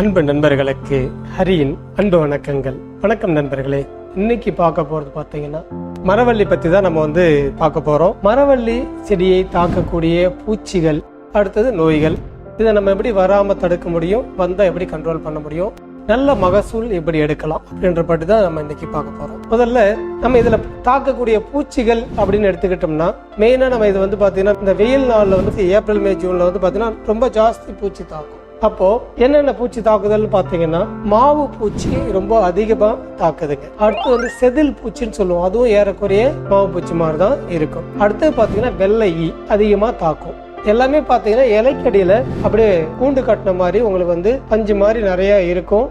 அன்பு நண்பர்களுக்கு ஹரியின் அன்பு வணக்கங்கள். வணக்கம் நண்பர்களே. இன்னைக்கு பார்க்க போறது பார்த்தீங்கன்னா மரவள்ளி பத்தி தான் நம்ம வந்து பார்க்க போறோம். மரவள்ளி செடியை தாக்கக்கூடிய பூச்சிகள் அடுத்தது நோய்கள் இதை நம்ம எப்படி வராம தடுக்க முடியும் வந்தா எப்படி கண்ட்ரோல் பண்ண முடியும் நல்ல மகசூல் எப்படி எடுக்கலாம் அப்படின்ற பற்றி தான் நம்ம இன்னைக்கு பார்க்க போறோம். முதல்ல நம்ம இதுல தாக்கக்கூடிய பூச்சிகள் அப்படின்னு எடுத்துக்கிட்டோம்னா மெயினா நம்ம இது வந்து பாத்தீங்கன்னா இந்த வெயில் நாள்ல வந்து ஏப்ரல் மே ஜூன்ல வந்து பாத்தீங்கன்னா ரொம்ப ஜாஸ்தி பூச்சி தாக்கும். அப்போ என்னென்ன பூச்சி தாக்குதல் பாத்தீங்கன்னா மாவு பூச்சி ரொம்ப அதிகமா தாக்குதுங்க. அடுத்து வந்து செதில் பூச்சின்னு சொல்லுவோம். அதுவும் ஏறக்குறைய மாவு பூச்சி மாதிரி தான் இருக்கும். அடுத்து பாத்தீங்கன்னா வெள்ளை ஈ அதிகமா தாக்கும். எல்லாமே பாத்தீங்கன்னா இலைக்கடியில அப்படியே கூண்டு கட்டின மாதிரி உங்களுக்கு வந்து பஞ்சு மாதிரி நிறைய இருக்கும்.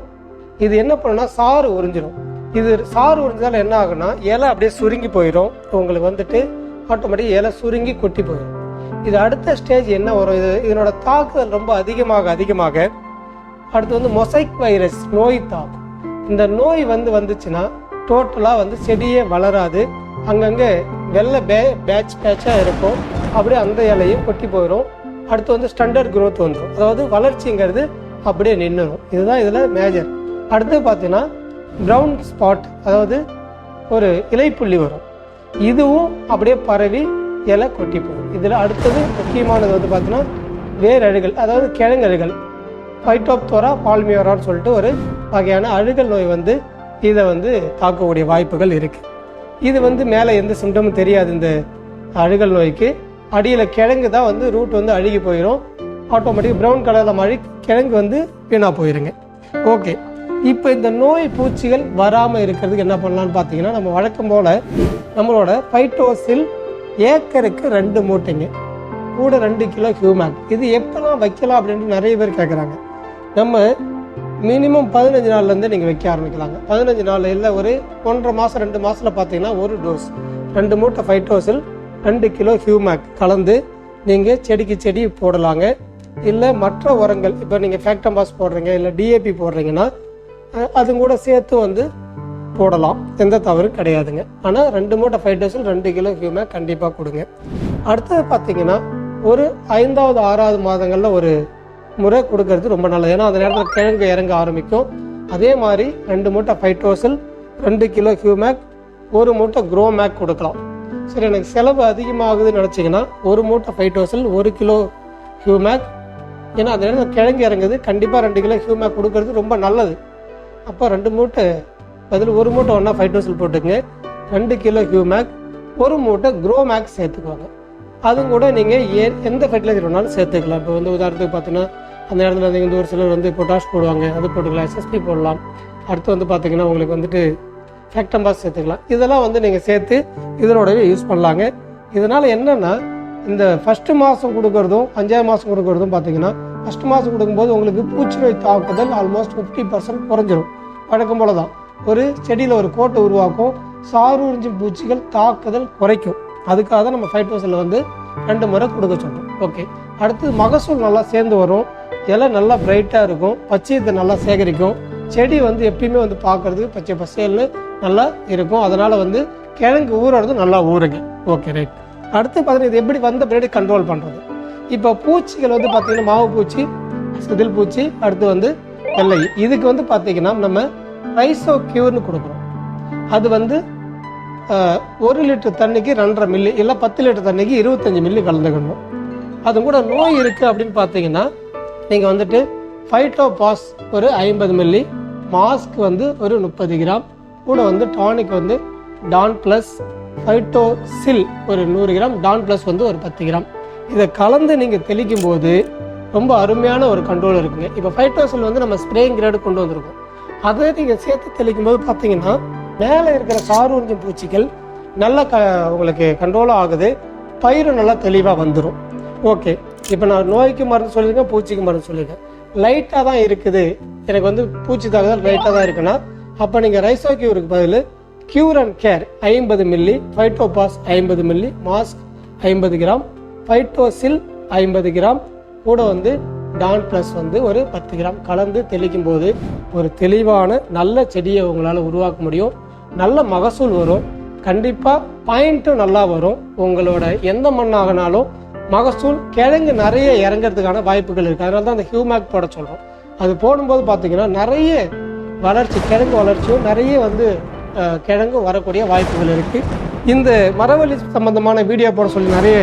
இது என்ன பண்ணுன்னா சாறு உறிஞ்சிடும் இது சாறு உறிஞ்சாலும் என்ன ஆகும்னா இலை அப்படியே சுருங்கி போயிடும் உங்களுக்கு வந்துட்டு ஆட்டோமேட்டிக் இலை சுருங்கி கொட்டி போயிடும் இது அடுத்த ஸ்டேஜ் என்ன வரும்? இது இதனோட தாக்குதல் ரொம்ப அதிகமாக அதிகமாக. அடுத்து வந்து மொசைக் வைரஸ் நோய் தாக்கும் இந்த நோய் வந்து வந்துச்சுன்னா டோட்டலாக வந்து செடியே வளராது. அங்கங்கே வெள்ளை பே பேட்ச் பேட்சாக இருக்கும். அப்படியே அந்த இலையும் கொட்டி போயிடும் அடுத்து வந்து ஸ்டாண்டர்ட் க்ரோத் வந்துடும் அதாவது வளர்ச்சிங்கிறது அப்படியே நின்றுடும் இதுதான் இதில் மேஜர் அடுத்து பார்த்தீங்கன்னா ப்ரௌன் ஸ்பாட் அதாவது ஒரு இலைப்புள்ளி வரும். இதுவும் அப்படியே பரவி இலை கொட்டி போகும். இதில் அடுத்தது முக்கியமானது வந்து பார்த்தீங்கன்னா வேரழுகல் அதாவது கிழங்கழுகல். ஃபைட்டோப்தோரா பால்மியோரான்னு சொல்லிட்டு ஒரு வகையான அழுகல் நோய் வந்து இதை வந்து தாக்கக்கூடிய வாய்ப்புகள் இருக்குது இது வந்து மேலே எந்த சிம்டமும் தெரியாது இந்த அழுகல் நோய்க்கு. அடியில் கிழங்கு தான் வந்து ரூட் வந்து அழுகி போயிடும் ஆட்டோமேட்டிக் ப்ரௌன் கலரில் மழை கிழங்கு வந்து வீணாக போயிருங்க. ஓகே இப்போ இந்த நோய் பூச்சிகள் வராமல் இருக்கிறதுக்கு என்ன பண்ணலான்னு பார்த்தீங்கன்னா நம்ம வழக்கம் போல் நம்மளோட ஃபைட்டோசில் ஏக்கருக்கு ரெண்டு மூட்டைங்க. கூட ரெண்டு கிலோ ஹியூமேன் இது எப்போலாம் வைக்கலாம் அப்படின்ட்டு நிறைய பேர் கேட்குறாங்க நம்ம மினிமம் பதினஞ்சு நாள்லேருந்து நீங்கள் வைக்க ஆரம்பிக்கலாங்க. பதினஞ்சு நாள் இல்லை ஒரு ஒன்றரை மாதம் ரெண்டு மாதத்தில் பார்த்தீங்கன்னா ஒரு டோஸ் ரெண்டு மூட்டை ஃபைட்டோசில் ரெண்டு கிலோ ஹியூமேக் கலந்து நீங்கள் செடிக்கு செடி போடலாங்க. இல்லை மற்ற உரங்கள் இப்போ நீங்கள் ஃபேக்டம்பாஸ் போடுறீங்க இல்லை டிஏபி போடுறீங்கன்னா அது கூட சேர்த்து வந்து போடலாம். எந்த தவறு கிடையாதுங்க. ஆனால் ரெண்டு மூட்டை ஃபைட்டோசில் ரெண்டு கிலோ ஹியூமேக் கண்டிப்பாக கொடுங்க. அடுத்தது பார்த்தீங்கன்னா ஒரு ஐந்தாவது ஆறாவது மாதங்களில் ஒரு முறை கொடுக்கறது ரொம்ப நல்லது. ஏன்னா அந்த நேரத்தில் கிழங்கு இறங்க ஆரம்பிக்கும். அதே மாதிரி ரெண்டு மூட்டை ஃபைட்டோசில் ரெண்டு கிலோ ஹியூமேக் ஒரு மூட்டை க்ரோ மேக் கொடுக்கலாம். சரி எனக்கு செலவு அதிகமாகுதுன்னு நினச்சிங்கன்னா ஒரு மூட்டை ஃபைட்டோசில் ஒரு கிலோ ஹியூமேக் ஏன்னா அந்த நேரத்தில் கிழங்கு இறங்குது. கண்டிப்பாக ரெண்டு கிலோ ஹியூமேக் கொடுக்கறது ரொம்ப நல்லது. அப்போ ரெண்டு மூட்டை அதில் ஒரு மூட்டை ஒன்றா ஃபைட்டோசில் போட்டுங்க ரெண்டு கிலோ ஹியூமேக் ஒரு மூட்டை க்ரோ மேக்ஸ் சேர்த்துக்குவாங்க அதுவும் கூட நீங்கள் ஏ எந்த ஃபெர்டிலைசர் வேணாலும் சேர்த்துக்கலாம். இப்போ வந்து உதாரணத்துக்கு பார்த்தீங்கன்னா அந்த இடத்துல வந்து வந்து ஒரு சிலர் வந்து பொட்டாஷ் போடுவாங்க. அது போட்டுக்கலாம் எஸ்எஸ்பி போடலாம். அடுத்து வந்து பார்த்தீங்கன்னா உங்களுக்கு வந்துட்டு ஃபேக்டம்பாஸ் சேர்த்துக்கலாம். இதெல்லாம் வந்து நீங்கள் சேர்த்து இதனோடவே யூஸ் பண்ணலாங்க. இதனால் என்னென்னா இந்த ஃபஸ்ட்டு மாதம் கொடுக்குறதும் அஞ்சாவது மாதம் கொடுக்குறதும் பார்த்தீங்கன்னா ஃபஸ்ட்டு மாதம் கொடுக்கும்போது உங்களுக்கு பூச்சி நோய் தாக்குதல் ஆல்மோஸ்ட் ஃபிஃப்டி பர்சன்ட் குறைஞ்சிரும். வழக்கம் போல தான் ஒரு செடியில் ஒரு கோட்டை உருவாக்கும். சாறு உறிஞ்சும் பூச்சிகள் தாக்குதல் குறைக்கும். அதுக்காக தான் நம்ம ஃபைட்டோசில் வந்து ரெண்டு முறை கொடுக்க சொல்கிறோம் ஓகே அடுத்து மகசூல் நல்லா சேர்ந்து வரும். இலை நல்லா பிரைட்டாக இருக்கும். பச்சையத்தை நல்லா சேகரிக்கும். செடி வந்து எப்பயுமே வந்து பார்க்கறதுக்கு பச்சை பசேல்னு நல்லா இருக்கும். அதனால் வந்து கிழங்கு ஊறுறது நல்லா ஊறுங்க. ஓகே ரைட் அடுத்து பார்த்தீங்கன்னா இது எப்படி வந்த பின்னாடி கண்ட்ரோல் பண்ணுறது இப்போ பூச்சிகள் வந்து பார்த்தீங்கன்னா மாவு பூச்சி செதில் பூச்சி அடுத்து வந்து வெள்ளை. இதுக்கு வந்து பார்த்தீங்கன்னா நம்ம ரைசோ கியூர்னு கொடுக்குறோம். அது வந்து ஒரு லிட்டர் தண்ணிக்கு ரெண்டரை மில்லி இல்லை பத்து லிட்டர் தண்ணிக்கு இருபத்தஞ்சி மில்லி கலந்துக்கணும். அது கூட நோய் இருக்குது அப்படின்னு பார்த்தீங்கன்னா நீங்கள் வந்துட்டு ஃபைட்டோ பாஸ் ஒரு ஐம்பது மில்லி மாஸ்க் வந்து ஒரு முப்பது கிராம் கூட வந்து டானிக் வந்து டான் ப்ளஸ் ஃபைட்டோ சில் ஒரு நூறு கிராம் டான் ப்ளஸ் வந்து ஒரு பத்து கிராம். இதை கலந்து நீங்கள் தெளிக்கும் போது ரொம்ப அருமையான ஒரு கண்ட்ரோல் இருக்குங்க. இப்போ ஃபைட்டோசில் வந்து நம்ம ஸ்ப்ரேயிங் கிரேடு கொண்டு வந்திருக்கோம். அதை நீங்கள் சேர்த்து தெளிக்கும் போது பார்த்தீங்கன்னா மேலே இருக்கிற சாறு பூச்சிகள் நல்லா க உங்களுக்கு கண்ட்ரோலாக ஆகுது. பயிரும் நல்லா தெளிவாக வந்துடும் ஓகே இப்போ நான் நோய்க்கு மருந்து சொல்லியிருக்கேன் பூச்சிக்கு மருந்து சொல்லியிருக்கேன் லைட்டாக தான் இருக்குது. எனக்கு வந்து பூச்சி தாக்குதல் லைட்டாக தான் இருக்குன்னா அப்போ நீங்கள் ரைசோ கியூருக்கு பதில் கியூர் அண்ட் கேர் ஐம்பது மில்லி ஃபைட்டோபாஸ் ஐம்பது மில்லி மாஸ்க் ஐம்பது கிராம் ஃபைட்டோசில் ஐம்பது கிராம் கூட வந்து டான் ப்ளஸ் வந்து ஒரு பத்து கிராம் கலந்து தெளிக்கும் போது ஒரு தெளிவான நல்ல செடியை உங்களால் உருவாக்க முடியும். நல்ல மகசூல் வரும். கண்டிப்பாக பாயிண்ட்டும் நல்லா வரும். உங்களோட எந்த மண்ணாகனாலும் மகசூல் கிழங்கு நிறைய இறங்கிறதுக்கான வாய்ப்புகள் இருக்குது அதனால தான் அந்த ஹியூமேக் போட சொல்கிறோம் அது போடும்போது பார்த்தீங்கன்னா நிறைய வளர்ச்சி கிழங்கு வளர்ச்சியும் நிறைய வந்து கிழங்கு கிழங்கும் வரக்கூடிய வாய்ப்புகள் இருக்குது இந்த மரவள்ளி சம்பந்தமான வீடியோ போட சொல்லி நிறைய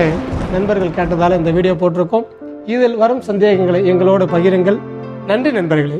நண்பர்கள் கேட்டதால் இந்த வீடியோ போட்டிருக்கோம். இதில் வரும் சந்தேகங்களை எங்களோடு பகிருங்கள். நன்றி நண்பர்களே.